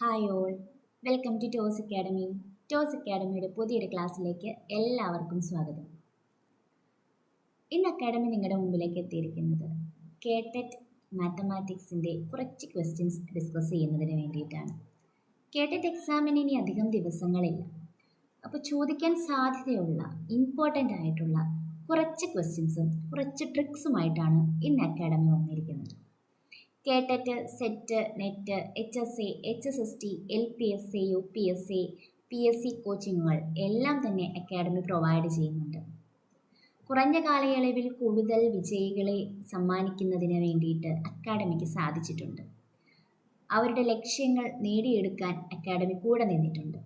Hi all welcome to Toss academy Toss അക്കാഡമിയുടെ പുതിയൊരു ക്ലാസ്സിലേക്ക് എല്ലാവർക്കും സ്വാഗതം. ഇന്ന് അക്കാഡമി നിങ്ങളുടെ മുമ്പിലേക്ക് എത്തിയിരിക്കുന്നത് കേട്ടറ്റ് മാത്തമാറ്റിക്സിന്റെ കുറച്ച് ക്വസ്റ്റ്യൻസ് ഡിസ്കസ് ചെയ്യുന്നതിന് വേണ്ടിയിട്ടാണ്. കേട്ടറ്റ് എക്സാമിന് ഇനി അധികം ദിവസങ്ങളില്ല. അപ്പോൾ ചോദിക്കാൻ സാധ്യതയുള്ള ഇമ്പോർട്ടന്റ് ആയിട്ടുള്ള കുറച്ച് ക്വസ്റ്റ്യൻസും കുറച്ച് ട്രിക്സുമായിട്ടാണ് ഇന്ന് അക്കാഡമി വന്നിരിക്കുന്നത്. KTET SET NET H S A H S S T L P S A U P S A P S C കോച്ചിങ്ങുകൾ എല്ലാം തന്നെ അക്കാഡമി പ്രൊവൈഡ് ചെയ്യുന്നുണ്ട്. കുറഞ്ഞ കാലയളവിൽ കൂടുതൽ വിജയികളെ സമ്മാനിക്കുന്നതിന് വേണ്ടിയിട്ട് അക്കാഡമിക്ക് സാധിച്ചിട്ടുണ്ട്. അവരുടെ ലക്ഷ്യങ്ങൾ നേടിയെടുക്കാൻ അക്കാഡമി കൂടെ നിന്നിട്ടുണ്ട്.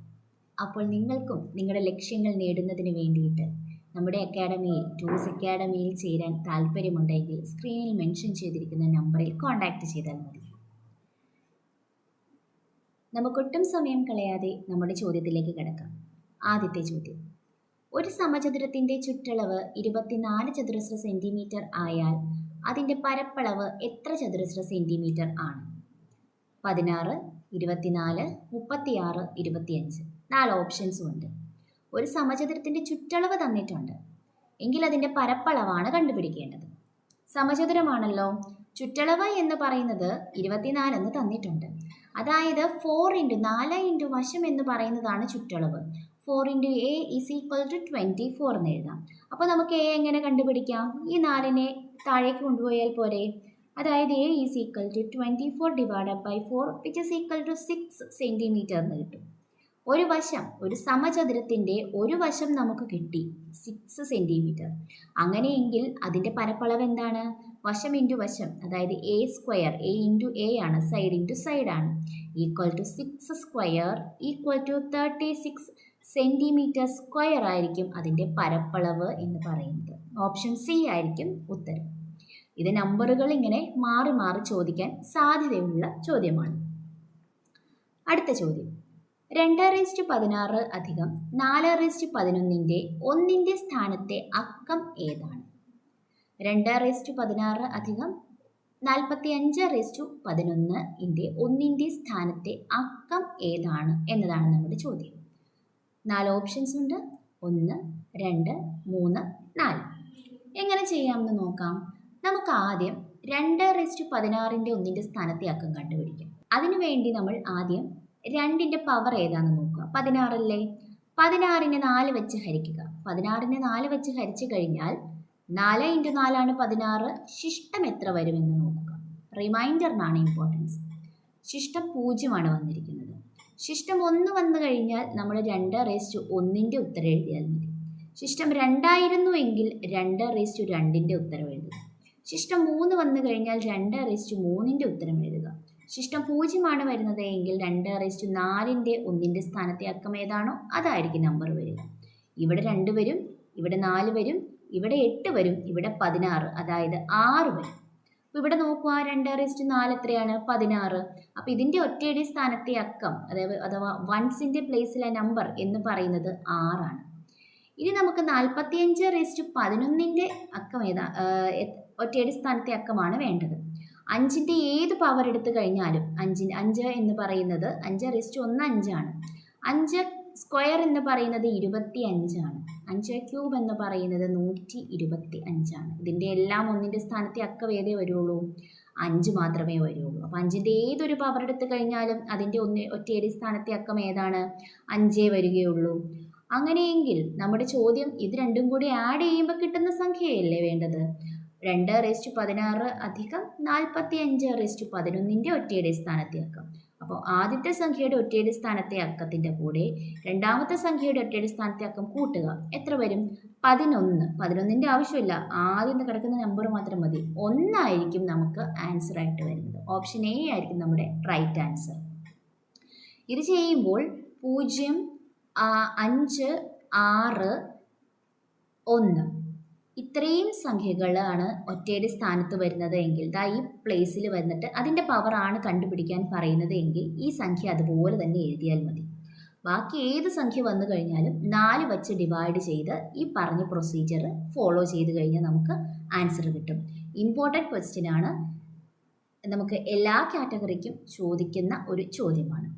അപ്പോൾ നിങ്ങൾക്കും നിങ്ങളുടെ ലക്ഷ്യങ്ങൾ നേടുന്നതിന് വേണ്ടിയിട്ട് നമ്മുടെ അക്കാഡമിയിൽ ടൂസ് അക്കാഡമിയിൽ ചേരാൻ താല്പര്യമുണ്ടെങ്കിൽ സ്ക്രീനിൽ മെൻഷൻ ചെയ്തിരിക്കുന്ന നമ്പറിൽ കോൺടാക്റ്റ് ചെയ്താൽ മതി. നമുക്കൊട്ടും സമയം കളയാതെ നമ്മുടെ ചോദ്യത്തിലേക്ക് കിടക്കാം. ആദ്യത്തെ ചോദ്യം. ഒരു സമചതുരത്തിന്റെ ചുറ്റളവ് ഇരുപത്തിനാല് ചതുരശ്ര സെന്റിമീറ്റർ ആയാൽ അതിന്റെ പരപ്പളവ് എത്ര ചതുരശ്ര സെന്റിമീറ്റർ ആണ്? പതിനാറ് ഇരുപത്തിനാല് മുപ്പത്തിയാറ് ഇരുപത്തിയഞ്ച്. നാല് ഓപ്ഷൻസും ഉണ്ട്. ഒരു സമചതുരത്തിന്റെ ചുറ്റളവ് തന്നിട്ടുണ്ട്. എങ്കിൽ അതിന്റെ പരപ്പളവാണ് കണ്ടുപിടിക്കേണ്ടത്. സമചതുരമാണല്ലോ. ചുറ്റളവ് എന്ന് പറയുന്നത് ഇരുപത്തിനാലെന്ന് തന്നിട്ടുണ്ട്. അതായത് ഫോർ ഇന്റു നാല് ഇന്റു വശം എന്ന് പറയുന്നതാണ് ചുറ്റളവ്. Four into A is equal to twenty four എന്ന് എഴുതാം. അപ്പോൾ നമുക്ക് എ എങ്ങനെ കണ്ടുപിടിക്കാം? ഈ നാലിനെ താഴേക്ക് കൊണ്ടുപോയാൽ പോരെ. അതായത് A is equal to twenty four divided by four which is equal to six centimetre എന്ന് കിട്ടും. ഒരു വശം ഒരു സമചതുരത്തിന്റെ ഒരു വശം നമുക്ക് കിട്ടി സിക്സ് സെന്റിമീറ്റർ അങ്ങനെയെങ്കിൽ അതിന്റെ പരപ്പളവ് എന്താണ്? വശം ഇന്റു വശം അതായത് A square A into A ആണ് സൈഡ് ഇന്റു സൈഡ് ആണ്. Equal to six square equal to thirty six centimetre square ആയിരിക്കും അതിന്റെ പരപ്പളവ് എന്ന് പറയുന്നത്. ഓപ്ഷൻ സി ആയിരിക്കും ഉത്തരം. ഇത് നമ്പറുകൾ ഇങ്ങനെ മാറി മാറി ചോദിക്കാൻ സാധ്യതയുള്ള ചോദ്യമാണ്. അടുത്ത ചോദ്യം. രണ്ട് റേസ്റ്റ് പതിനാറ് അധികം നാല് റേസ്റ്റ് പതിനൊന്നിന്റെ ഒന്നിന്റെ സ്ഥാനത്തെ അക്കം ഏതാണ്? രണ്ട് റേസ്റ്റ് പതിനാറ് അധികം നാൽപ്പത്തി അഞ്ച് റേസ്റ്റു പതിനൊന്ന് ഇന്റെ ഒന്നിന്റെ സ്ഥാനത്തെ അക്കം ഏതാണ് എന്നതാണ് നമ്മുടെ ചോദ്യം. നാല് ഓപ്ഷൻസ് ഉണ്ട് ഒന്ന് രണ്ട് മൂന്ന് നാല്. എങ്ങനെ ചെയ്യാമെന്ന് നോക്കാം. നമുക്ക് ആദ്യം രണ്ട് റേസ്റ്റ് പതിനാറിന്റെ ഒന്നിന്റെ സ്ഥാനത്തെ അക്കം കണ്ടുപിടിക്കാം. അതിനുവേണ്ടി നമ്മൾ ആദ്യം രണ്ടിന്റെ പവർ ഏതാണെന്ന് നോക്കുക. പതിനാറല്ലേ? പതിനാറിനെ നാല് വെച്ച് ഹരിക്കുക. പതിനാറിനെ നാല് വെച്ച് ഹരിച്ചു കഴിഞ്ഞാൽ നാല് ഇന്റു നാലാണ് പതിനാറ്. ശിഷ്ടം എത്ര വരുമെന്ന് നോക്കുക. റിമൈൻഡറിനാണ് ഇമ്പോർട്ടൻസ് ശിഷ്ടം പൂജ്യമാണ് വന്നിരിക്കുന്നത്. ശിഷ്ടം ഒന്ന് വന്നു കഴിഞ്ഞാൽ നമ്മൾ രണ്ട് റേസ്റ്റു ഒന്നിന്റെ ഉത്തരം എഴുതിയാൽ മതി. ശിഷ്ടം രണ്ടായിരുന്നു എങ്കിൽ രണ്ട് റേസ്റ്റു രണ്ടിന്റെ ഉത്തരം എഴുതുക. ശിഷ്ടം മൂന്ന് വന്നു കഴിഞ്ഞാൽ രണ്ട് റേസ്റ്റു മൂന്നിന്റെ ഉത്തരം എഴുതുക. ശിഷ്ടം പൂജ്യമാണ് വരുന്നത് എങ്കിൽ രണ്ട് റേസ്റ്റ് നാലിന്റെ ഒന്നിന്റെ സ്ഥാനത്തെ അക്കം ഏതാണോ അതായിരിക്കും നമ്പർ വരിക. ഇവിടെ രണ്ട് വരും ഇവിടെ നാല് വരും ഇവിടെ എട്ട് വരും ഇവിടെ പതിനാറ് അതായത് ആറ് വരും. അപ്പോൾ ഇവിടെ നോക്കുക രണ്ട് റേസ്റ്റ് നാല് എത്രയാണ്? പതിനാറ്. അപ്പോൾ ഇതിന്റെ ഒറ്റയടി സ്ഥാനത്തെ അക്കം അതായത് അഥവാ വൺസിന്റെ പ്ലേസിലെ നമ്പർ എന്ന് പറയുന്നത് ആറാണ്. ഇനി നമുക്ക് നാൽപ്പത്തിയഞ്ച് റേസ്റ്റ് പതിനൊന്നിന്റെ അക്കം ഏതാ ഒറ്റയടി സ്ഥാനത്തെ അക്കമാണ് വേണ്ടത്. അഞ്ചിന്റെ ഏത് പവർ എടുത്ത് കഴിഞ്ഞാലും അഞ്ചിന് അഞ്ച് എന്ന് പറയുന്നത് അഞ്ച് റിസ്റ്റ് ഒന്ന് അഞ്ചാണ് അഞ്ച് സ്ക്വയർ എന്ന് പറയുന്നത് ഇരുപത്തി അഞ്ചാണ് അഞ്ച് ക്യൂബ് എന്ന് പറയുന്നത് നൂറ്റി ഇരുപത്തി അഞ്ചാണ് ഇതിന്റെ എല്ലാം ഒന്നിന്റെ സ്ഥാനത്തെ അക്കം ഏതേ വരുള്ളൂ. അഞ്ച് മാത്രമേ വരുള്ളൂ. അപ്പോൾ അഞ്ചിന്റെ ഏതൊരു പവർ എടുത്ത് കഴിഞ്ഞാലും അതിന്റെ ഒന്ന് ഒറ്റയടി സ്ഥാനത്തെ അക്കം ഏതാണ്? അഞ്ചേ വരികയുള്ളൂ. അങ്ങനെയെങ്കിൽ നമ്മുടെ ചോദ്യം ഇത് രണ്ടും കൂടി ആഡ് ചെയ്യുമ്പോൾ കിട്ടുന്ന സംഖ്യയല്ലേ വേണ്ടത്? രണ്ട് റേസ്റ്റ് പതിനാറ് അധികം നാൽപ്പത്തി അഞ്ച് റേസ്റ്റ് പതിനൊന്നിന്റെ ഒറ്റയുടെ സ്ഥാനത്തെ അക്കം. അപ്പോൾ ആദ്യത്തെ സംഖ്യയുടെ ഒറ്റയുടെ സ്ഥാനത്തെ അക്കത്തിന്റെ കൂടെ രണ്ടാമത്തെ സംഖ്യയുടെ ഒറ്റയുടെ സ്ഥാനത്തെ അക്കം കൂട്ടുക. എത്ര വരും? പതിനൊന്ന്. പതിനൊന്നിന്റെ ആവശ്യമില്ല. ആദ്യം കിടക്കുന്ന നമ്പർ മാത്രം മതി. ഒന്നായിരിക്കും നമുക്ക് ആൻസർ ആയിട്ട് വരുന്നത്. ഓപ്ഷൻ എ ആയിരിക്കും നമ്മുടെ റൈറ്റ് ആൻസർ ഇത് ചെയ്യുമ്പോൾ പൂജ്യം അഞ്ച് ആറ് ഒന്ന്. ഇത്രയും സംഖ്യകളാണ് ഒറ്റയുടെ സ്ഥാനത്ത് വരുന്നത് എങ്കിൽ ദാ ഈ പ്ലേസിൽ വന്നിട്ട് അതിന്റെ പവറാണ് കണ്ടുപിടിക്കാൻ പറയുന്നത് എങ്കിൽ ഈ സംഖ്യ അതുപോലെ തന്നെ എഴുതിയാൽ മതി. ബാക്കി ഏത് സംഖ്യ വന്നു കഴിഞ്ഞാലും നാല് വച്ച് ഡിവൈഡ് ചെയ്ത് ഈ പറഞ്ഞ പ്രൊസീജിയർ ഫോളോ ചെയ്ത് കഴിഞ്ഞാൽ നമുക്ക് ആൻസർ കിട്ടും. ഇമ്പോർട്ടന്റ് ക്വസ്റ്റ്യൻ ആണ്. നമുക്ക് എല്ലാ കാറ്റഗറിക്കും ചോദിക്കുന്ന ഒരു ചോദ്യമാണ്.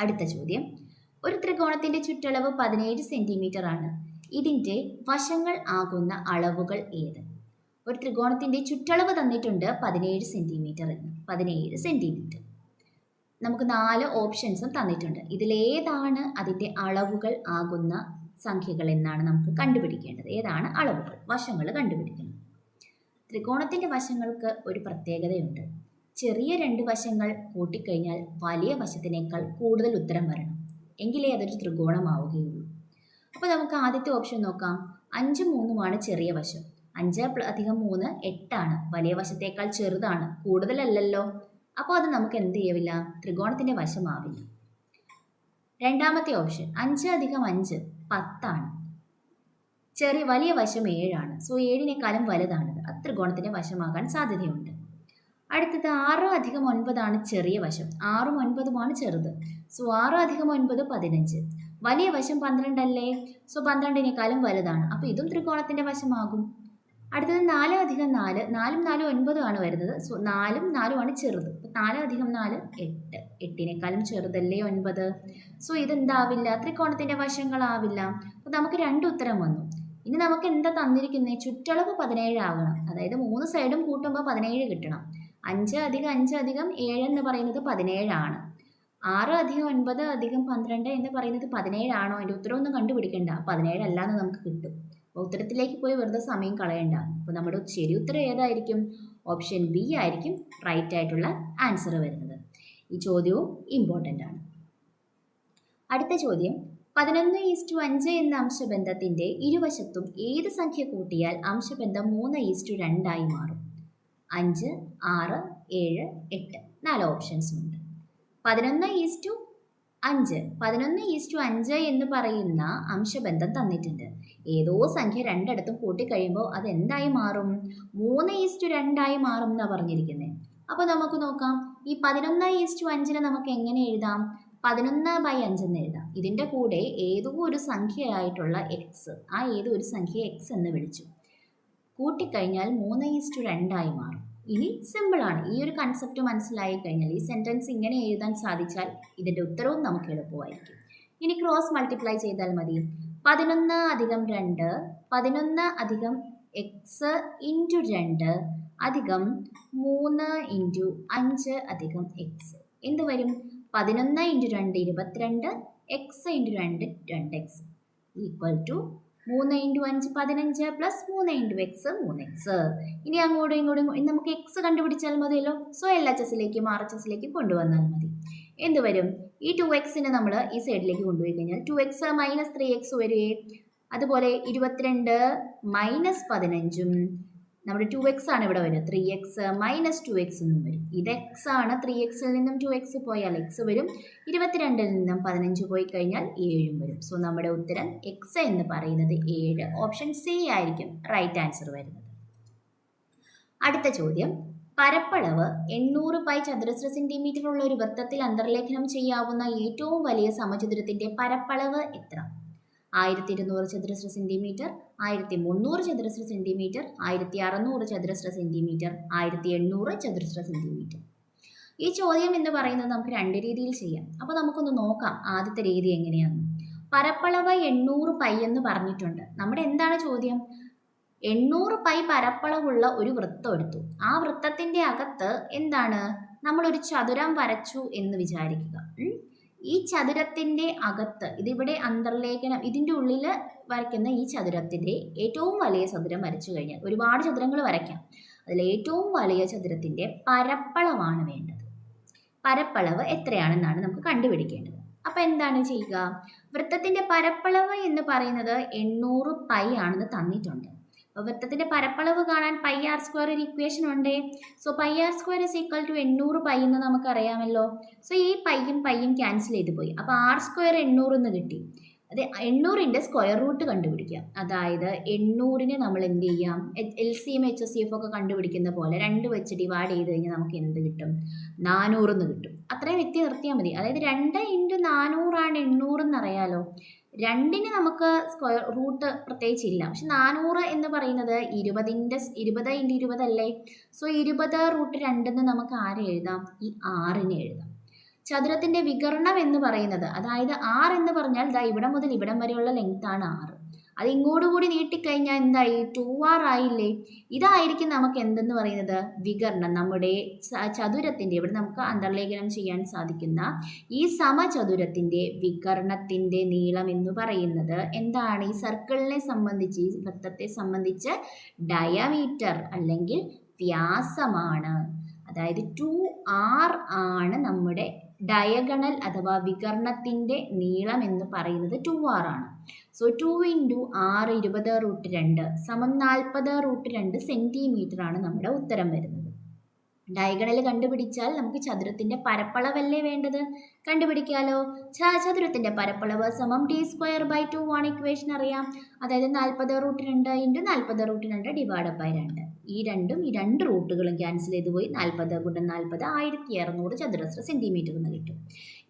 അടുത്ത ചോദ്യം. ഒരു ത്രികോണത്തിന്റെ ചുറ്റളവ് പതിനേഴ് സെന്റിമീറ്റർ ആണ്. ഇതിന്റെ വശങ്ങൾ ആകുന്ന അളവുകൾ ഏത്? ഒരു ത്രികോണത്തിന്റെ ചുറ്റളവ് തന്നിട്ടുണ്ട് പതിനേഴ് സെന്റിമീറ്റർ എന്ന്. പതിനേഴ് സെന്റിമീറ്റർ നമുക്ക് നാല് ഓപ്ഷൻസും തന്നിട്ടുണ്ട്. ഇതിലേതാണ് അതിന്റെ അളവുകൾ ആകുന്ന സംഖ്യകൾ എന്നാണ് നമുക്ക് കണ്ടുപിടിക്കേണ്ടത്. ഏതാണ്? അളവുകൾ വശങ്ങൾ കണ്ടുപിടിക്കണം. ത്രികോണത്തിന്റെ വശങ്ങൾക്ക് ഒരു പ്രത്യേകതയുണ്ട്. ചെറിയ രണ്ട് വശങ്ങൾ കൂട്ടിക്കഴിഞ്ഞാൽ വലിയ വശത്തിനേക്കാൾ കൂടുതൽ ഉത്തരം വരണം. എങ്കിലേ അതൊരു ത്രികോണമാവുകയുള്ളൂ. അപ്പോൾ നമുക്ക് ആദ്യത്തെ ഓപ്ഷൻ നോക്കാം. അഞ്ച് മൂന്നുമാണ് ചെറിയ വശം. അഞ്ച് അധികം മൂന്ന് എട്ടാണ്. വലിയ വശത്തേക്കാൾ ചെറുതാണ്. കൂടുതലല്ലല്ലോ. അപ്പോൾ അത് നമുക്ക് എന്ത് ചെയ്യില്ല ത്രികോണത്തിന്റെ വശമാവില്ല. രണ്ടാമത്തെ ഓപ്ഷൻ അഞ്ച് അധികം അഞ്ച് പത്താണ്. ചെറിയ വലിയ വശം ഏഴാണ്. സോ ഏഴിനേക്കാളും വലുതാണത്. അത് ത്രികോണത്തിന്റെ വശമാകാൻ സാധ്യതയുണ്ട്. അടുത്തത് ആറ് അധികം ഒൻപതാണ് ചെറിയ വശം. ആറും ഒൻപതുമാണ് ചെറുത്. സോ ആറ് അധികം ഒൻപത് പതിനഞ്ച്. വലിയ വശം പന്ത്രണ്ടല്ലേ? സോ പന്ത്രണ്ടിനേക്കാളും വലുതാണ്. അപ്പോൾ ഇതും ത്രികോണത്തിന്റെ വശമാകും. അടുത്തത് നാല് അധികം നാല് നാലും നാലും ആണ് വരുന്നത്. സോ നാലും നാലും ആണ് ചെറുത്. നാല് അധികം നാല് എട്ട്. എട്ടിനേക്കാളും ചെറുതല്ലേ ഒൻപത്? സോ ഇതെന്താവില്ല? ത്രികോണത്തിന്റെ വശങ്ങളാവില്ല. അപ്പോൾ നമുക്ക് രണ്ട് ഉത്തരം വന്നു. ഇനി നമുക്ക് എന്താ തന്നിരിക്കുന്നത് ചുറ്റളവ് പതിനേഴ് ആകണം. അതായത് മൂന്ന് സൈഡും കൂട്ടുമ്പോൾ പതിനേഴ് കിട്ടണം. അഞ്ച് അധികം അഞ്ച് അധികം ഏഴ് എന്ന് പറയുന്നത് പതിനേഴാണ്. ആറ് അധികം ഒൻപത് അധികം പന്ത്രണ്ട് എന്ന് പറയുന്നത് പതിനേഴാണോ? അതിന്റെ ഉത്തരവൊന്നും കണ്ടുപിടിക്കണ്ട. പതിനേഴല്ല എന്ന് നമുക്ക് കിട്ടും. അപ്പോൾ ഉത്തരത്തിലേക്ക് പോയി വെറുതെ സമയം കളയണ്ട. അപ്പോൾ നമ്മുടെ ശരി ഉത്തരം ഏതായിരിക്കും? ഓപ്ഷൻ ബി ആയിരിക്കും റൈറ്റ് ആയിട്ടുള്ള ആൻസർ വരുന്നത്. ഈ ചോദ്യവും ഇമ്പോർട്ടന്റ് ആണ്. അടുത്ത ചോദ്യം. പതിനൊന്ന് ഈസ്റ്റു അഞ്ച് എന്ന അംശബന്ധത്തിന്റെ ഇരുവശത്തും ഏത് സംഖ്യ കൂട്ടിയാൽ അംശബന്ധം മൂന്ന് ഈസ്റ്റു രണ്ടായി മാറും? അഞ്ച് ആറ് ഏഴ് എട്ട്. നാല് ഓപ്ഷൻസും ഉണ്ട്. പതിനൊന്ന് ഈസ്റ്റു അഞ്ച്. പതിനൊന്ന് ഈസ്റ്റു അഞ്ച് എന്ന് പറയുന്ന അംശബന്ധം തന്നിട്ടുണ്ട്. ഏതോ സംഖ്യ രണ്ടിടത്തും കൂട്ടിക്കഴിയുമ്പോൾ അത് എന്തായി മാറും? മൂന്ന് ഈസ്റ്റു രണ്ടായി മാറും എന്നാണ് പറഞ്ഞിരിക്കുന്നത് അപ്പോൾ നമുക്ക് നോക്കാം. ഈ പതിനൊന്ന് ഈസ്റ്റു അഞ്ചിനെ നമുക്ക് എങ്ങനെ എഴുതാം? പതിനൊന്ന് ബൈ അഞ്ചെന്ന് എഴുതാം. ഇതിന്റെ കൂടെ ഏതോ ഒരു സംഖ്യയായിട്ടുള്ള എക്സ് ആ ഏതോ ഒരു സംഖ്യ എക്സ് എന്ന് വിളിച്ചു. കൂട്ടിക്കഴിഞ്ഞാൽ മൂന്ന് ഈസ്റ്റു രണ്ടായി മാറും. ഇനി സിമ്പിൾ ആണ്. ഈ ഒരു കൺസെപ്റ്റ് മനസ്സിലായി കഴിഞ്ഞാൽ ഈ സെന്റൻസ് ഇങ്ങനെ എഴുതാൻ സാധിച്ചാൽ ഇതിന്റെ ഉത്തരവും നമുക്ക് എളുപ്പമായിരിക്കും. ഇനി ക്രോസ് മൾട്ടിപ്ലൈ ചെയ്താൽ മതി. പതിനൊന്ന് അധികം രണ്ട് പതിനൊന്ന് അധികം എക്സ് ഇന്റു രണ്ട് അധികം മൂന്ന് ഇന്റു അഞ്ച് അധികം എക്സ് എന്ത് വരും? പതിനൊന്ന് ഇന്റു രണ്ട് ഇരുപത്തിരണ്ട് എക്സ് ഇന്റു രണ്ട് രണ്ട് എക്സ് ഈക്വൽ ടു മൂന്ന് ഇന്റു അഞ്ച് പതിനഞ്ച് പ്ലസ് മൂന്ന് ഇന്റു എക്സ് മൂന്ന് എക്സ് ഇനി അങ്ങോട്ടും ഇങ്ങോട്ടും നമുക്ക് എക്സ് കണ്ടുപിടിച്ചാൽ മതിയല്ലോ? സോ എൽ എച്ച് എസിലേക്കും ആർ എച്ച് എസിലേക്കും കൊണ്ടുവന്നാൽ മതി. എന്ത് വരും? ഈ ടു എക്സിനെ നമ്മൾ ഈ സൈഡിലേക്ക് കൊണ്ടുപോയി കഴിഞ്ഞാൽ two X minus three X വരികയെ അതുപോലെ ഇരുപത്തിരണ്ട് മൈനസ് പതിനഞ്ചും നമ്മുടെ ടു എക്സ് ആണ് ഇവിടെ വരുന്നത്. Three X minus two X എന്നും വരും. ഇത് എക്സ് ആണ്. ത്രീ എക്സിൽ നിന്നും ടു എക്സ് പോയാൽ എക്സ് വരും. ഇരുപത്തിരണ്ടിൽ നിന്നും പതിനഞ്ച് പോയി കഴിഞ്ഞാൽ ഏഴും വരും. സോ നമ്മുടെ ഉത്തരം എക്സ് എന്ന് പറയുന്നത് ഏഴ്. ഓപ്ഷൻ സി ആയിരിക്കും റൈറ്റ് ആൻസർ വരുന്നത്. അടുത്ത ചോദ്യം. പരപ്പളവ് എണ്ണൂറ് പൈ ചതുരശ്ര സെന്റിമീറ്റർ ഉള്ള ഒരു വൃത്തത്തിൽ അന്തർലേഖനം ചെയ്യാവുന്ന ഏറ്റവും വലിയ സമചതുരത്തിന്റെ പരപ്പളവ് എത്ര? ആയിരത്തി ഇരുന്നൂറ് ചതുരശ്ര സെന്റിമീറ്റർ ആയിരത്തി മുന്നൂറ് ചതുരശ്ര സെന്റിമീറ്റർ ആയിരത്തി അറുന്നൂറ് ചതുരശ്ര സെന്റിമീറ്റർ ആയിരത്തി എണ്ണൂറ് ചതുരശ്ര സെന്റിമീറ്റർ ഈ ചോദ്യം എന്ന് പറയുന്നത് നമുക്ക് രണ്ട് രീതിയിൽ ചെയ്യാം. അപ്പോൾ നമുക്കൊന്ന് നോക്കാം ആദ്യത്തെ രീതി എങ്ങനെയാണ്. പരപ്പളവ് എണ്ണൂറ് പൈ എന്ന് പറഞ്ഞിട്ടുണ്ട്. നമ്മുടെ എന്താണ് ചോദ്യം? എണ്ണൂറ് പൈ പരപ്പളവുള്ള ഒരു വൃത്തം എടുത്തു. ആ വൃത്തത്തിന്റെ അകത്ത് എന്താണ്? നമ്മളൊരു ചതുരം വരച്ചു എന്ന് വിചാരിക്കുക. ഈ ചതുരത്തിന്റെ അകത്ത് ഇതിവിടെ അന്തർലേഖനം ഇതിന്റെ ഉള്ളിൽ വരയ്ക്കുന്ന ഈ ചതുരത്തിന്റെ ഏറ്റവും വലിയ ചതുരം വരച്ചു കഴിഞ്ഞാൽ ഒരുപാട് ചതുരങ്ങൾ വരയ്ക്കാം. അതിൽ ഏറ്റവും വലിയ ചതുരത്തിന്റെ പരപ്പളവാണ് വേണ്ടത്. പരപ്പളവ് എത്രയാണെന്നാണ് നമുക്ക് കണ്ടുപിടിക്കേണ്ടത്. അപ്പോൾ എന്താണ് ചെയ്യുക? വൃത്തത്തിന്റെ പരപ്പളവ് എന്ന് പറയുന്നത് എണ്ണൂറ് പൈ ആണെന്ന് തന്നിട്ടുണ്ട്. വൃത്തത്തിന്റെ പരപ്പളവ് കാണാൻ പൈ ആർ സ്ക്വയർ ഒരു ഇക്വേഷൻ ഉണ്ട്. So pi R square is equal to എണ്ണൂറ് പൈ എന്ന് നമുക്കറിയാമല്ലോ. സോ ഈ പൈയും പൈയും ക്യാൻസൽ ചെയ്ത് പോയി. അപ്പോൾ ആർ സ്ക്വയർ എണ്ണൂറ് എന്ന് കിട്ടി. അത് എണ്ണൂറിന്റെ സ്ക്വയർ റൂട്ട് കണ്ടുപിടിക്കാം അതായത് എണ്ണൂറിനെ നമ്മൾ എന്ത് ചെയ്യാം? L C M H S C F ഒക്കെ കണ്ടുപിടിക്കുന്ന പോലെ രണ്ട് വെച്ച് ഡിവൈഡ് ചെയ്ത് കഴിഞ്ഞാൽ നമുക്ക് എന്ത് കിട്ടും? നാനൂറെന്ന് കിട്ടും. അത്രയും വ്യക്തി നിർത്തിയാൽ മതി. അതായത് രണ്ട് ഇന്റു നാനൂറാണ് എണ്ണൂറെന്ന് അറിയാലോ രണ്ടിന് നമുക്ക് സ്ക്വയർ റൂട്ട് പ്രത്യേകിച്ച് ഇല്ല പക്ഷെ നാനൂറ് എന്ന് പറയുന്നത് ഇരുപതിന്റെ ഇരുപത് ഇന്റു ഇരുപതല്ലേ സോ ഇരുപത് റൂട്ട് രണ്ടെന്ന് നമുക്ക് ആരെ എഴുതാം? ഈ ആറിനെ എഴുതാം. ചതുരത്തിന്റെ വികരണം എന്ന് പറയുന്നത് അതായത് ആർ എന്ന് പറഞ്ഞാൽ ദാ ഇവിടെ മുതൽ ഇവിടം വരെയുള്ള ലെങ്ത്താണ് ആറ്. അത് ഇങ്ങോട്ട് കൂടി നീട്ടിക്കഴിഞ്ഞാൽ എന്തായി? ടു ആർ ആയില്ലേ? ഇതായിരിക്കും നമുക്ക് എന്തെന്ന് പറയുന്നത്? വികരണം. നമ്മുടെ ചതുരത്തിന്റെ ഇവിടെ നമുക്ക് അന്തർലേഖനം ചെയ്യാൻ സാധിക്കുന്ന ഈ സമചതുരത്തിന്റെ വികരണത്തിന്റെ നീളം എന്ന് പറയുന്നത് എന്താണ്? ഈ സർക്കിളിനെ സംബന്ധിച്ച് ഈ വൃത്തത്തെ സംബന്ധിച്ച് ഡയമീറ്റർ അല്ലെങ്കിൽ വ്യാസമാണ്. അതായത് ടു ആർ ആണ് നമ്മുടെ ഡയഗണൽ അഥവാ വികർണത്തിന്റെ നീളം എന്ന് പറയുന്നത് ടു ആർ ആണ്. സോ ടു ഇന്റു ആറ് ഇരുപത് റൂട്ട് രണ്ട് സമം നാൽപ്പത് റൂട്ട് രണ്ട് സെന്റിമീറ്റർ ആണ് നമ്മുടെ ഉത്തരം വരുന്നത്. ഡയഗണൽ കണ്ടുപിടിച്ചാൽ നമുക്ക് ചതുരത്തിന്റെ പരപ്പളവല്ലേ വേണ്ടത്? കണ്ടുപിടിക്കാലോ? ചതുരത്തിന്റെ പരപ്പളവ് സമം ഡി സ്ക്വയർ ബൈ ടു ആണ് ഇക്വേഷൻ അറിയാം. അതായത് നാൽപ്പത് റൂട്ട് രണ്ട് ഇന്റു നാൽപ്പത് റൂട്ട് രണ്ട് ഡിവൈഡ് ബൈ രണ്ട്. ഈ രണ്ടും ഈ രണ്ട് റൂട്ടുകളും ക്യാൻസൽ ചെയ്ത് പോയി നാൽപ്പത് ഗുണം നാൽപ്പത് ആയിരത്തി അറുന്നൂറ് ചതുരശ്ര സെന്റിമീറ്റർ എന്ന് കിട്ടും.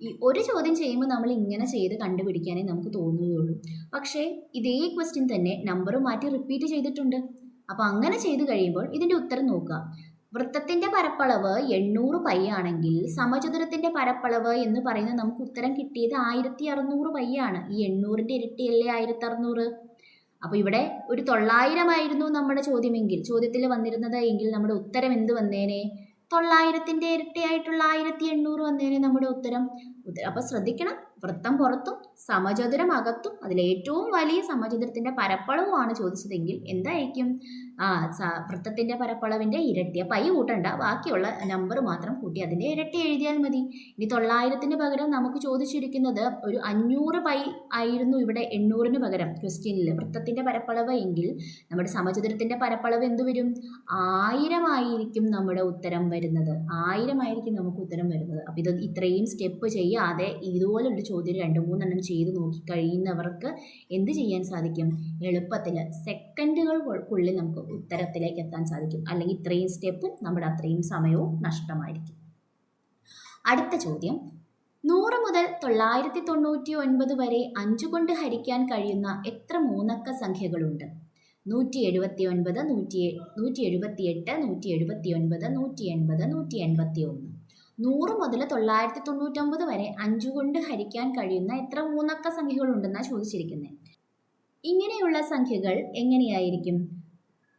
ഈ ഒരു ചോദ്യം ചെയ്യുമ്പോൾ നമ്മൾ ഇങ്ങനെ ചെയ്ത് കണ്ടുപിടിക്കാനേ നമുക്ക് തോന്നുകയുള്ളൂ. പക്ഷേ ഇതേ ക്വസ്റ്റ്യൻ തന്നെ നമ്പർ മാറ്റി റിപ്പീറ്റ് ചെയ്തിട്ടുണ്ട്. അപ്പോൾ അങ്ങനെ ചെയ്ത് കഴിയുമ്പോൾ ഇതിന്റെ ഉത്തരം നോക്കുക. വൃത്തത്തിന്റെ പരപ്പളവ് എണ്ണൂറ് പൈ ആണെങ്കിൽ സമചതുരത്തിന്റെ പരപ്പളവ് എന്ന് പറയുന്നത് നമുക്ക് ഉത്തരം കിട്ടിയത് ആയിരത്തി അറുന്നൂറ് പൈ ആണ്. ഈ എണ്ണൂറിന്റെ ഇരട്ടിയല്ലേ ആയിരത്തി അറുന്നൂറ്? അപ്പോൾ ഇവിടെ ഒരു തൊള്ളായിരം ആയിരുന്നു നമ്മുടെ ചോദ്യമെങ്കിൽ. ചോദ്യത്തിൽ വന്നിരുന്നത് എങ്കിൽ നമ്മുടെ ഉത്തരം എന്ത് വന്നേനെ? തൊള്ളായിരത്തിന്റെ ഇരട്ടിയായിട്ടുള്ള ആയിരത്തി എണ്ണൂറ് വന്നേനെ നമ്മുടെ ഉത്തരം. അപ്പോൾ ശ്രദ്ധിക്കണം. വൃത്തം പുറത്തും സമചതുരം അകത്തും അതിൽ ഏറ്റവും വലിയ സമചതുരത്തിന്റെ പരപ്പളവുമാണ് ചോദിച്ചതെങ്കിൽ എന്തായിരിക്കും? ആ വൃത്തത്തിന്റെ പരപ്പളവിന്റെ ഇരട്ടി. അപ്പൊ ഐ കൂട്ടണ്ട. ബാക്കിയുള്ള നമ്പർ മാത്രം കൂട്ടി അതിന്റെ ഇരട്ടി എഴുതിയാൽ മതി. ഇനി തൊള്ളായിരത്തിന് പകരം നമുക്ക് ചോദിച്ചിരിക്കുന്നത് ഒരു അഞ്ഞൂറ് പൈ ആയിരുന്നു ഇവിടെ എണ്ണൂറിന് പകരം ക്വസ്റ്റ്യനിൽ. വൃത്തത്തിന്റെ പരപ്പളവ് എങ്കിൽ നമ്മുടെ സമചതുരത്തിന്റെ പരപ്പളവ് എന്ത് വരും? ആയിരം ആയിരിക്കും നമ്മുടെ ഉത്തരം വരുന്നത്. ആയിരമായിരിക്കും നമുക്ക് ഉത്തരം വരുന്നത്. അപ്പോൾ ഇത് ഇത്രയും സ്റ്റെപ്പ് ചെയ്യാതെ ഇതുപോലൊരു ചോദ്യം രണ്ട് മൂന്നെണ്ണം ചെയ്ത് നോക്കി കഴിയുന്നവർക്ക് എന്ത് ചെയ്യാൻ സാധിക്കും? എളുപ്പത്തിൽ സെക്കൻഡുകൾക്കുള്ളിൽ നമുക്ക് ഉത്തരത്തിലേക്ക് എത്താൻ സാധിക്കും. അല്ലെങ്കിൽ ഇത്രയും സ്റ്റെപ്പ് നമ്മുടെ അത്രയും സമയവും നഷ്ടമായിരിക്കും. അടുത്ത ചോദ്യം. നൂറ് മുതൽ തൊള്ളായിരത്തി തൊണ്ണൂറ്റി ഒൻപത് വരെ അഞ്ചു കൊണ്ട് ഹരിക്കാൻ കഴിയുന്ന എത്ര മൂന്നക്ക സംഖ്യകളുണ്ട്? നൂറ്റി എഴുപത്തി ഒൻപത് നൂറ്റി നൂറ്റി എഴുപത്തി എട്ട് നൂറ്റി എഴുപത്തി ഒൻപത് നൂറ്റി എൺപത് നൂറ്റി എൺപത്തി ഒന്ന് നൂറ് മുതൽ തൊള്ളായിരത്തി തൊണ്ണൂറ്റൊമ്പത് വരെ അഞ്ചു കൊണ്ട് ഹരിക്കാൻ കഴിയുന്ന എത്ര മൂന്നക്ക സംഖ്യകളുണ്ടെന്നാണ് ചോദിച്ചിരിക്കുന്നത് ഇങ്ങനെയുള്ള സംഖ്യകൾ എങ്ങനെയായിരിക്കും?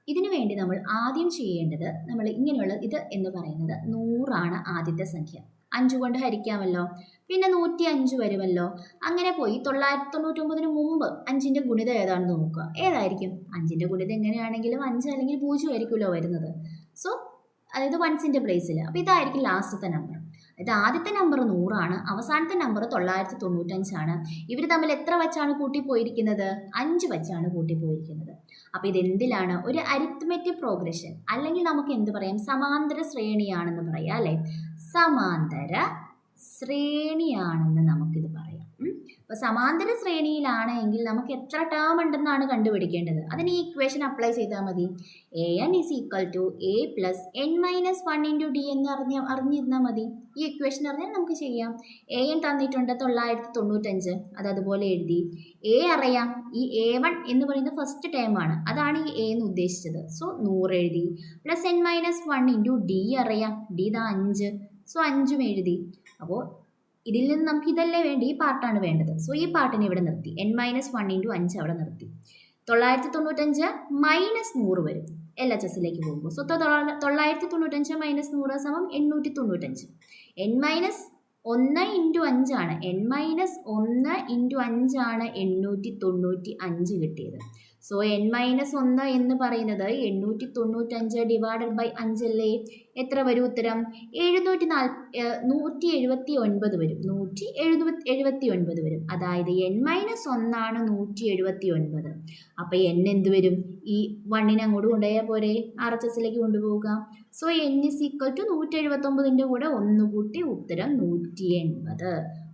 ഇതിനു വേണ്ടി നമ്മൾ ആദ്യം ചെയ്യേണ്ടത് നമ്മൾ ഇങ്ങനെയുള്ള ഇത് എന്ന് പറയുന്നത് നൂറാണ് ആദ്യത്തെ സംഖ്യ. അഞ്ചു കൊണ്ട് ഹരിക്കാമല്ലോ. പിന്നെ നൂറ്റി അഞ്ച് വരുമല്ലോ. അങ്ങനെ പോയി തൊള്ളായിരത്തി തൊണ്ണൂറ്റൊമ്പതിന് മുമ്പ് അഞ്ചിന്റെ ഗുണിത ഏതാണെന്ന് നോക്കുക. ഏതായിരിക്കും? അഞ്ചിന്റെ ഗുണിത എങ്ങനെയാണെങ്കിലും അഞ്ച് അല്ലെങ്കിൽ പൂജ്യം ആയിരിക്കുമല്ലോ വരുന്നത്. സോ അതായത് വൺസിന്റെ പ്ലേസിൽ അപ്പോൾ ഇതായിരിക്കും ലാസ്റ്റത്തെ നമ്പർ അതായത് ആദ്യത്തെ നമ്പർ നൂറാണ്. അവസാനത്തെ നമ്പർ തൊള്ളായിരത്തി തൊണ്ണൂറ്റഞ്ചാണ് ഇവർ തമ്മിൽ എത്ര വച്ചാണ് കൂട്ടിപ്പോയിരിക്കുന്നത്? അഞ്ച് വച്ചാണ് കൂട്ടിപ്പോയിരിക്കുന്നത്. അപ്പോൾ ഇത് എന്തിലാണ് ഒരു അരിത്മെറ്റിക് പ്രോഗ്രഷൻ അല്ലെങ്കിൽ നമുക്ക് എന്ത് പറയാം? സമാന്തര ശ്രേണിയാണെന്ന് പറയാം അല്ലേ? സമാന്തര ശ്രേണിയാണെന്ന് നമുക്കിത് പറയാം അപ്പോൾ സമാന്തര ശ്രേണിയിലാണ് എങ്കിൽ നമുക്ക് എത്ര ടേം ഉണ്ടെന്നാണ് കണ്ടുപിടിക്കേണ്ടത്? അതിന് ഈ ഇക്വേഷൻ അപ്ലൈ ചെയ്താൽ മതി. A N is equal to A plus N minus one into D എന്ന് അറിഞ്ഞ അറിഞ്ഞിരുന്നാൽ മതി. ഈ ഇക്വേഷൻ അറിഞ്ഞാൽ നമുക്ക് ചെയ്യാം. എ എൻ തന്നിട്ടുണ്ട് തൊള്ളായിരത്തി തൊണ്ണൂറ്റഞ്ച് അത് അതുപോലെ എഴുതി. എ അറിയാം. ഈ എ വൺ എന്ന് പറയുന്ന ഫസ്റ്റ് ടേം ആണ്. അതാണ് ഈ എ എന്ന് ഉദ്ദേശിച്ചത്. സോ നൂറ് എഴുതി. Plus N minus one into D അറിയാം. ഡി ഇതാ അഞ്ച്. സോ അഞ്ചും എഴുതി. അപ്പോൾ ഇതിൽ നിന്ന് നമുക്ക് ഇതല്ലേ വേണ്ടി ഈ പാർട്ടാണ് വേണ്ടത്. സോ ഈ പാർട്ടിനെ ഇവിടെ നിർത്തി. എൻ മൈനസ് വൺ ഇന്റു അഞ്ച് അവിടെ നിർത്തി. തൊള്ളായിരത്തി തൊണ്ണൂറ്റഞ്ച് മൈനസ് നൂറ് വരും. എൽ എച്ച് എസിലേക്ക് പോകുമ്പോൾ. സോ തൊള്ള- തൊള്ളായിരത്തി തൊണ്ണൂറ്റഞ്ച് മൈനസ് നൂറ് സമം എണ്ണൂറ്റി തൊണ്ണൂറ്റഞ്ച് എൻ മൈനസ് ഒന്ന് ഇന്റു അഞ്ചാണ് എൻ മൈനസ് ഒന്ന് ഇന്റു അഞ്ചാണ് എണ്ണൂറ്റി തൊണ്ണൂറ്റി അഞ്ച് കിട്ടിയത്. സോ എൻ മൈനസ് ഒന്ന് എന്ന് പറയുന്നത് എണ്ണൂറ്റി തൊണ്ണൂറ്റഞ്ച് ഡിവൈഡഡ് ബൈ അഞ്ചല്ലേ എത്ര വരും ഉത്തരം? എഴുന്നൂറ്റി നാല് നൂറ്റി എഴുപത്തി ഒൻപത് വരും. നൂറ്റി എഴുപത്തി എഴുപത്തി ഒൻപത് വരും. അതായത് എൻ മൈനസ് ഒന്നാണ് നൂറ്റി എഴുപത്തി ഒൻപത് അപ്പോൾ എൻ എന്ത് വരും? ഈ വണ്ണിനെ അങ്ങോട്ട് കൊണ്ടുപോയാൽ പോരെ? ആർ എച്ച് എസിലേക്ക് കൊണ്ടുപോവുക. So N is equal to നൂറ്റി എഴുപത്തൊമ്പതിന്റെ കൂടെ ഒന്ന് കൂട്ടി ഉത്തരം നൂറ്റി എൺപത്.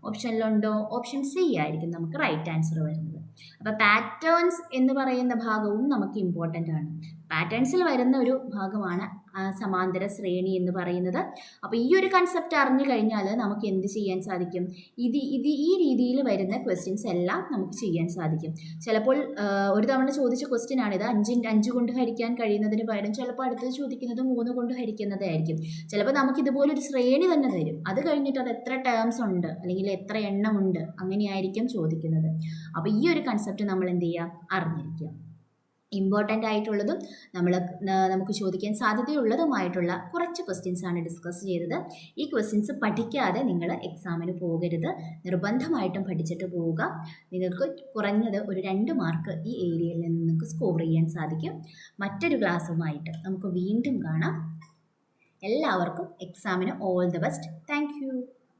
ഓപ്ഷനിലുണ്ടോ? ഓപ്ഷൻ സി ആയിരിക്കും നമുക്ക് റൈറ്റ് ആൻസർ വരുന്നത്. അപ്പോൾ പാറ്റേൺസ് എന്ന് പറയുന്ന ഭാഗവും നമുക്ക് ഇമ്പോർട്ടന്റ് ആണ്. പാറ്റേൺസിൽ വരുന്ന ഒരു ഭാഗമാണ് സമാന്തര ശ്രേണി എന്ന് പറയുന്നത്. അപ്പോൾ ഈ ഒരു കൺസെപ്റ്റ് അറിഞ്ഞു കഴിഞ്ഞാൽ നമുക്ക് എന്ത് ചെയ്യാൻ സാധിക്കും? ഇത് ഇത് ഈ രീതിയിൽ വരുന്ന ക്വസ്റ്റ്യൻസ് എല്ലാം നമുക്ക് ചെയ്യാൻ സാധിക്കും. ചിലപ്പോൾ ഒരു തവണ ചോദിച്ച ക്വസ്റ്റ്യൻ ആണിത്. അഞ്ചിന്റെ അഞ്ച് കൊണ്ട് ഹരിക്കാൻ കഴിയുന്നതിന് പകരം ചിലപ്പോൾ അടുത്തത് ചോദിക്കുന്നത് മൂന്ന് കൊണ്ട് ഹരിക്കുന്നതായിരിക്കും ചിലപ്പോൾ നമുക്ക് ഇതുപോലൊരു ശ്രേണി തന്നെ തരും. അത് കഴിഞ്ഞിട്ട് അത് എത്ര ടേംസ് ഉണ്ട്? അല്ലെങ്കിൽ എത്ര എണ്ണം ഉണ്ട്? അങ്ങനെയായിരിക്കും ചോദിക്കുന്നത്. അപ്പോൾ ഈ ഒരു കൺസെപ്റ്റ് നമ്മൾ എന്ത് ചെയ്യുക? അറിഞ്ഞിരിക്കുക. ഇമ്പോർട്ടന്റ് ആയിട്ടുള്ളതും നമ്മൾ നമുക്ക് ചോദിക്കാൻ സാധ്യതയുള്ളതുമായിട്ടുള്ള കുറച്ച് ക്വസ്റ്റ്യൻസ് ആണ് ഡിസ്കസ് ചെയ്തത്. ഈ ക്വസ്റ്റ്യൻസ് പഠിക്കാതെ നിങ്ങൾ എക്സാമിന് പോകരുത്. നിർബന്ധമായിട്ടും പഠിച്ചിട്ട് പോവുക. നിങ്ങൾക്ക് കുറഞ്ഞത് ഒരു രണ്ട് മാർക്ക് ഈ ഏരിയയിൽ നിന്ന് നിങ്ങൾക്ക് സ്കോർ ചെയ്യാൻ സാധിക്കും. മറ്റൊരു ക്ലാസ്സുമായിട്ട് നമുക്ക് വീണ്ടും കാണാം. എല്ലാവർക്കും എക്സാമിന് ഓൾ ദ ബെസ്റ്റ് താങ്ക്